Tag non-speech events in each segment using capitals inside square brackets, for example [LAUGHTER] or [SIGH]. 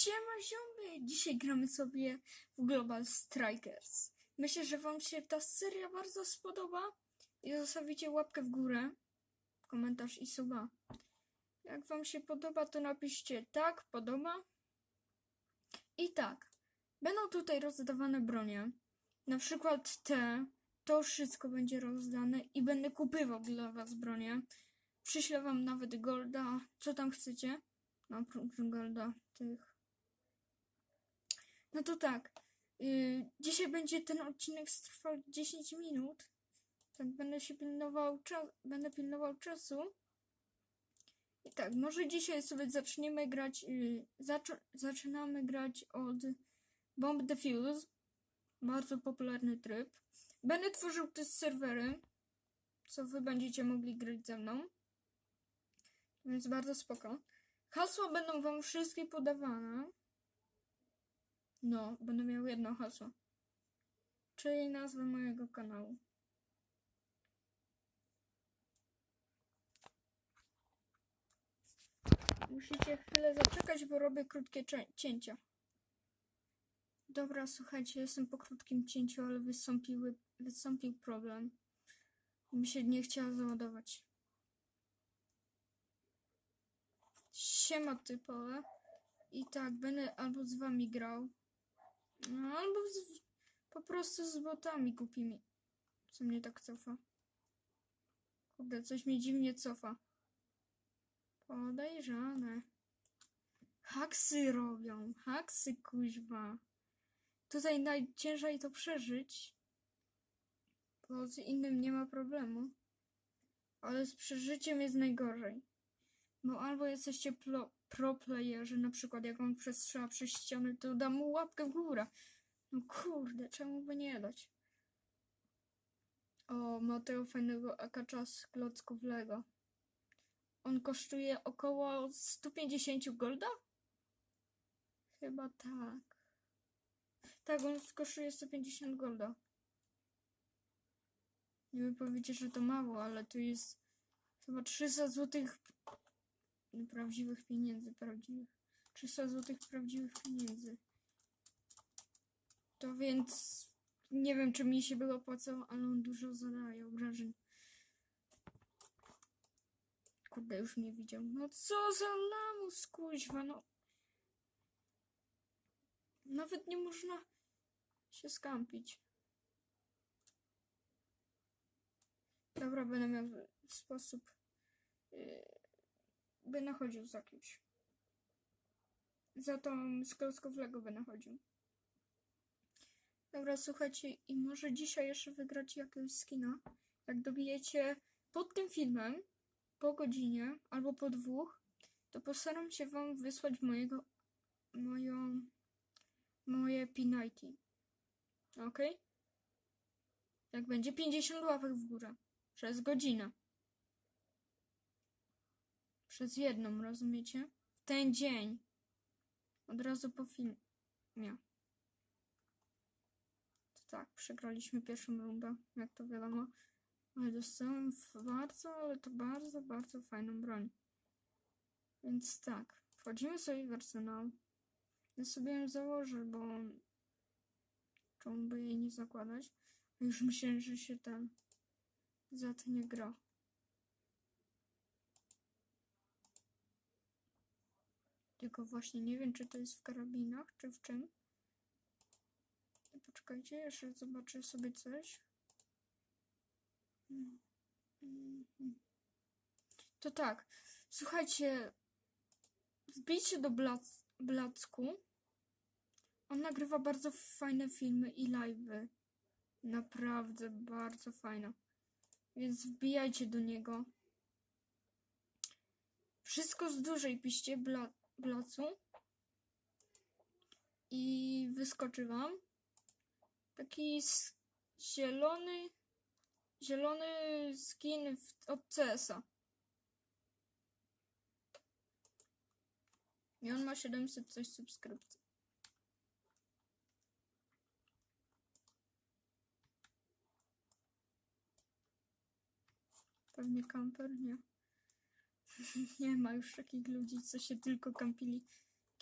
Siema ziomy! Dzisiaj gramy sobie w Global Strikers. Myślę, że wam się ta seria bardzo spodoba i zostawicie łapkę w górę, komentarz i suba. Jak wam się podoba, to napiszcie tak, podoba. I tak, będą tutaj rozdawane bronie. Na przykład te, to wszystko będzie rozdane i będę kupywał dla was bronie. Przyślę wam nawet golda, co tam chcecie. No, oprócz golda tych. No to tak. Yy, dzisiaj będzie ten odcinek trwał 10 minut. Tak będę się pilnował będę pilnował czasu. I tak, może dzisiaj sobie zaczniemy grać. Yy, zac- zaczynamy grać od Bomb Defuse. Bardzo popularny tryb. Będę tworzył te serwery, co wy będziecie mogli grać ze mną. Więc bardzo spoko. Hasła będą wam wszystkie podawane. No, będę miał jedno hasło. Czyli nazwę mojego kanału. Musicie chwilę zaczekać, bo robię krótkie cięcia. Dobra, słuchajcie, jestem po krótkim cięciu, ale wystąpiły, wystąpił problem. Mi się nie chciała załadować. Siema typowe. I tak, będę albo z wami grał, no, albo z, po prostu z botami głupimi. Co mnie tak cofa? Kurde, coś mnie dziwnie cofa. Podejrzane. Haksy robią. Haksy, kuźwa. Tutaj najciężej to przeżyć. Bo z innym nie ma problemu. Ale z przeżyciem jest najgorzej. Bo albo jesteście pro, pro playerzy, na przykład jak on przestrzela przez ścianę, to dam mu łapkę w górę. No kurde, czemu by nie dać? O, ma tego fajnego akacza z klocków Lego. On kosztuje około 150 golda? Chyba tak. Tak, on kosztuje 150 golda. Nie wiem powiedzieć, że to mało, ale tu jest chyba 300 złotych prawdziwych pieniędzy, prawdziwych. 300 złotych prawdziwych pieniędzy. To więc nie wiem, czy mi się by opłacało, ale on dużo zadaje obrażeń. Kurde, już mnie widział. No co za lamus, kuźwa, no. Nawet nie można się skampić. Dobra, będę miał sposób. Yy, będę chodził za kimś. Za tą z Lego będę chodził. Dobra, słuchajcie, i może dzisiaj jeszcze wygrać jakiegoś skina. Jak dobijecie pod tym filmem, po godzinie albo po dwóch, to postaram się wam wysłać mojego, moją, moje P90. Ok? Jak będzie 50 łapek w górę. Przez godzinę. Przez jedną, rozumiecie? W ten dzień. Od razu po filmie. To tak, przegraliśmy pierwszą rundę, jak to wiadomo. Ale dostałem bardzo, ale to bardzo, bardzo fajną broń. Więc tak, wchodzimy sobie w arsenał. Ja sobie ją założę, bo czemu by jej nie zakładać? Już myślałem, że się ten zatnie gra. Tylko właśnie nie wiem, czy to jest w karabinach, czy w czym. Poczekajcie, jeszcze zobaczę sobie coś. To tak, słuchajcie, wbijcie do Blac Blacku. On nagrywa bardzo fajne filmy i live'y. Naprawdę bardzo fajne. Więc wbijajcie do niego. Wszystko z dużej piście bla Blacu. I wyskoczy wam taki zielony zielony skin w, od CS-a. I on ma 700 coś subskrypcji. Pewnie kamper, nie. [LAUGHS] nie ma już takich ludzi, co się tylko kampili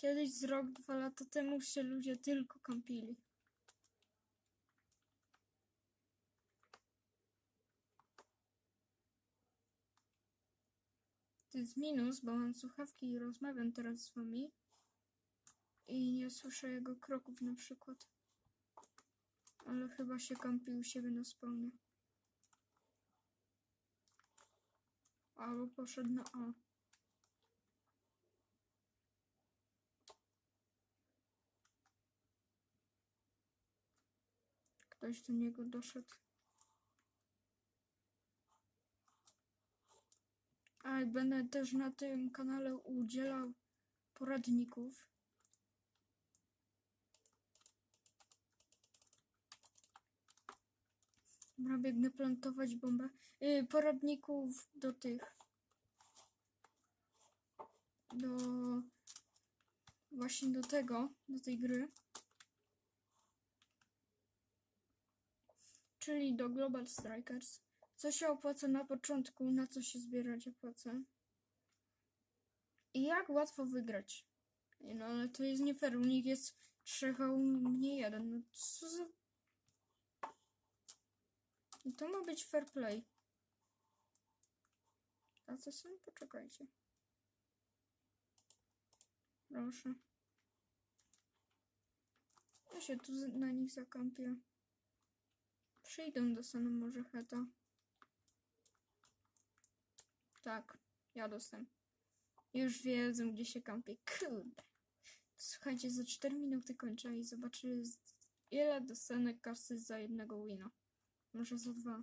Kiedyś z rok, dwa lata temu się ludzie tylko kampili. To jest minus, bo mam słuchawki i rozmawiam teraz z wami. I nie słyszę jego kroków na przykład. Ale chyba się kampi u siebie na spawnie. Albo poszedł na A. Ktoś do niego doszedł. A i będę też na tym kanale udzielał poradników. Dobra, biegnę plantować bombę. Yy, poradników do tych. Do. Właśnie do tego, do tej gry. Czyli do Global Strikers. Co się opłaca na początku, na co się zbierać opłaca. I jak łatwo wygrać. No ale to jest nie fair, u nich jest trzech, a u mnie jeden. No co za... To ma być fair play. A co są? Poczekajcie. Proszę. Ja się tu na nich zakampię. Przyjdą dostaną może heta. Tak, ja dostęp. Już wiedzą, gdzie się kampię. Kurde. Słuchajcie, za 4 minuty kończę i zobaczę, ile dostanę kasy za jednego wina. Może za dwa.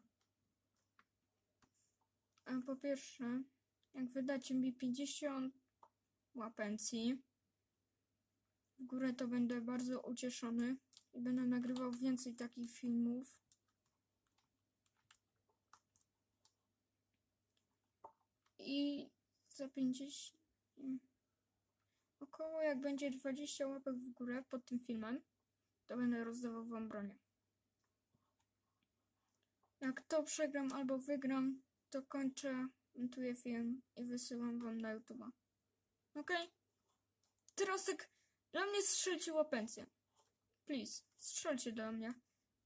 Po pierwsze, jak wydacie mi 50 łapencji, w górę to będę bardzo ucieszony i będę nagrywał więcej takich filmów. I za 50. mm, Około jak będzie 20 łapek w górę pod tym filmem, to będę rozdawał wam bronię. Jak to przegram albo wygram, to kończę, montuję film i wysyłam wam na YouTube'a. Okej? Teraz tak dla mnie strzelcie łapencję. Please, strzelcie dla mnie.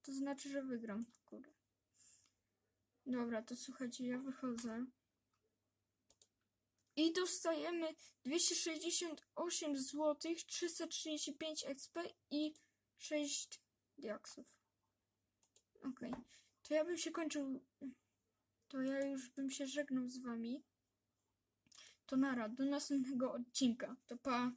To znaczy, że wygram. Kurde. Dobra, to słuchajcie, ja wychodzę. I dostajemy 268 zł, 335 XP i 6 diaksów. Okej. To ja bym się kończył. To ja już bym się żegnał z wami. To nara, do następnego odcinka. To pa.